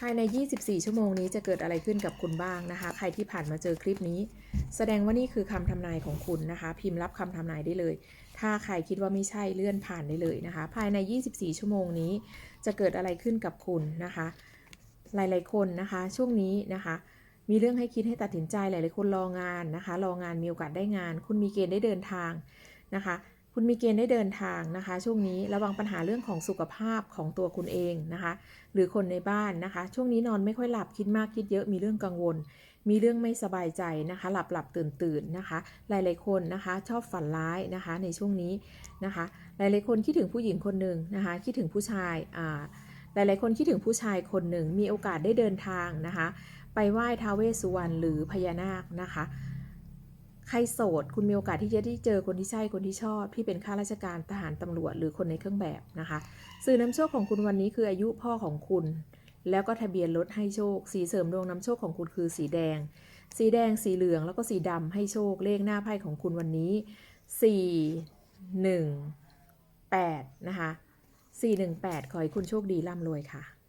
ภายใน 24 ชั่วโมงนี้จะเกิดอะไรขึ้นกับคุณบ้างนะคะ ใครที่ผ่านมาเจอคลิปนี้ แสดงว่านี่คือคำทำนายของคุณนะคะ พิมพ์รับคำทำนายได้เลย ถ้าใครคิดว่าไม่ใช่เลื่อนผ่านได้เลยนะคะ ภายใน 24 ชั่วโมงนี้ จะเกิดอะไรขึ้นกับคุณนะคะ หลายๆ คนนะคะ ช่วงนี้นะคะ มีเรื่องให้คิดให้ตัดสินใจหลายๆคนรองานนะคะ รองานมีโอกาสได้งาน คุณมีเกณฑ์ได้เดินทางนะคะ คุณมีเกณฑ์ได้เดินทางนะคะ ช่วงนี้ระวังปัญหาเรื่องของสุขภาพของตัวคุณเองนะคะ หรือคนในบ้านนะคะ ช่วงนี้นอนไม่ค่อยหลับคิดมากคิดเยอะมีเรื่องกังวล มีเรื่องไม่สบายใจนะคะ หลับหลับตื่นตื่นนะคะ หลายๆคนนะคะ ชอบฝันร้ายนะคะ ในช่วงนี้นะคะ หลายๆคนคิดถึงผู้หญิงคนหนึ่งนะคะ คิดถึงผู้ชายอ่าหลายๆคนคิดถึงผู้ชายคนหนึ่งมีโอกาสได้เดินทางนะคะ ไปไหว้ท้าวเวสสุวรรณหรือพญานาคนะคะ ใครโสด คุณมีโอกาสที่จะได้เจอคนที่ใช่คนที่ชอบ ที่เป็นข้าราชการทหารตำรวจหรือคนในเครื่องแบบนะคะ สื่อนำโชคของคุณวันนี้คืออายุพ่อของคุณ แล้วก็ทะเบียนรถให้โชค สีเสริมดวงนำโชคของคุณคือสีแดง สีแดงสีเหลืองแล้วก็สีดำให้โชคเลขหน้าไพ่ของคุณวันนี้ 4 1 8 นะคะ 418 ขอให้คุณโชคดีร่ำรวยค่ะ